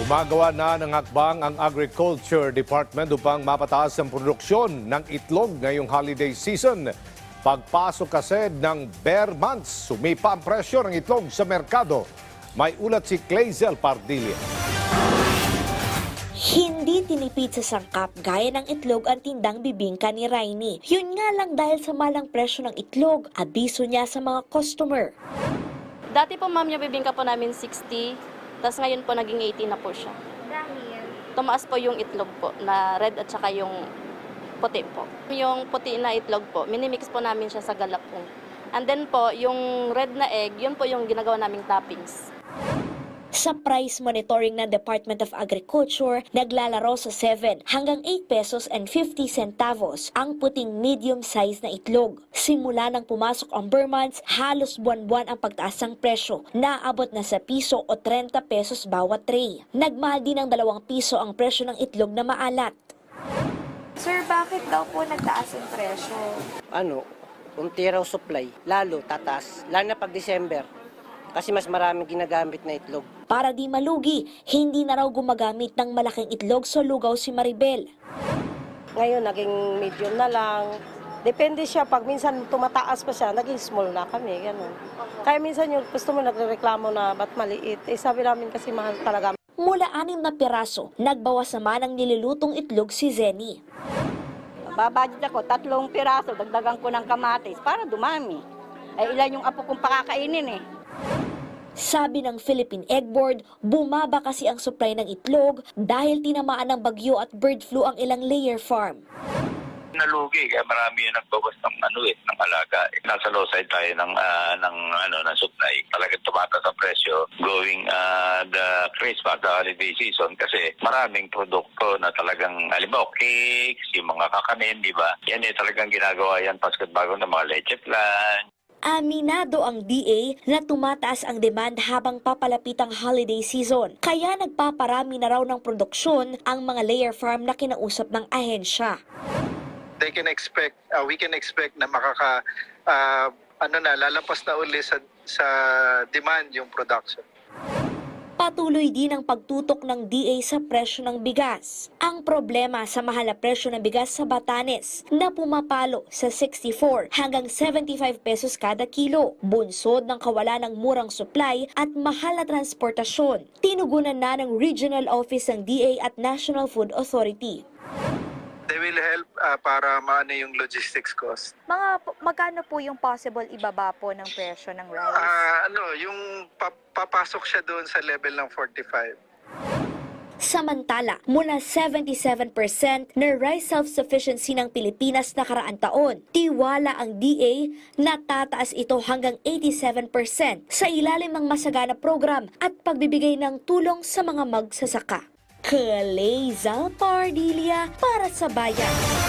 Gumagawa na ng hakbang ang Agriculture Department upang mapataas ang produksyon ng itlog ngayong holiday season. Pagpasok kasi ng bear months, sumipa ang presyo ng itlog sa merkado. May ulat si Clazel Pardilla. Hindi tinipid sa sangkap gaya ng itlog ang tindang bibingka ni Rainy. Yun nga lang dahil sa malang presyo ng itlog, abiso niya sa mga customer. Dati po ma'am yung bibingka po namin 60, tapos ngayon po naging 80 na po siya. Dahil? Tumaas po yung itlog po na red at saka yung puti po. Yung puti na itlog po, minimix po namin siya sa galapong. And then po, yung red na egg, yun po yung ginagawa naming toppings. Sa price monitoring ng Department of Agriculture, naglalaro sa 7 hanggang 8 pesos and 50 centavos ang puting medium size na itlog. Simula nang pumasok ang Burmans, halos buwan-buwan ang pagtaas ng presyo. Naabot na sa piso o 30 pesos bawat tray. Nagmahal din ng 2 piso ang presyo ng itlog na maalat. Sir, bakit daw po nagtaas ang presyo? ano, unti raw supply, lalo tataas, lalo na pag December. Kasi mas maraming ginagamit na itlog. Para di malugi, hindi na raw gumagamit ng malaking itlog sa lugaw si Maribel. Ngayon, naging medium na lang. Depende siya. Pag minsan tumataas pa siya, naging small na kami. Ganun. Kaya minsan yung customer nagreklamo na ba't maliit. Eh sabi namin kasi mahal talaga. Mula anim na piraso, nagbawas naman ang nilulutong itlog si Zenny. Babadget ako, tatlong piraso, dagdagan ko ng kamatis para dumami. Ay ilan yung apo kong pakakainin eh. Sabi ng Philippine Egg Board, bumaba kasi ang supply ng itlog dahil tinamaan ng bagyo at bird flu ang ilang layer farm. nalugi kaya marami yung nagbawas ng ano eh ng alaga. Nasa low side tayo ng ah, ng ano ng supply. Talagang tumataas ang presyo going ah, the Christmas the holiday season kasi maraming produkto na talagang halimbawa cakes yung mga kakanin di ba? Yan eh talagang ginagawa yan Pasko at bago ng mga leche plan Aminado ang DA na tumataas ang demand habang papalapit ang holiday season. Kaya nagpaparami na raw ng produksyon ang mga layer farm na kinausap ng ahensya. they can expect uh, we can expect na makaka uh, ano na lalampas na uli sa sa demand yung production. Patuloy din ang pagtutok ng DA sa presyo ng bigas. Ang problema sa mahal na presyo ng bigas sa Batanes na pumapalo sa 64 hanggang 75 pesos kada kilo. Bunsod ng kawalan ng murang supply at mahal na transportasyon. Tinugunan na ng Regional Office ng DA at National Food Authority. They will help uh, para maano yung logistics cost. Mga, magkano po yung possible ibaba po ng presyo ng rice? Ah, ano, yung pa- papasok siya doon sa level ng 45. Samantala, mula 77% na rice self-sufficiency ng Pilipinas nakaraan taon, tiwala ang DA na tataas ito hanggang 87% sa ilalim ng masagana program at pagbibigay ng tulong sa mga magsasaka. Kaleza Pardilia para sa bayan.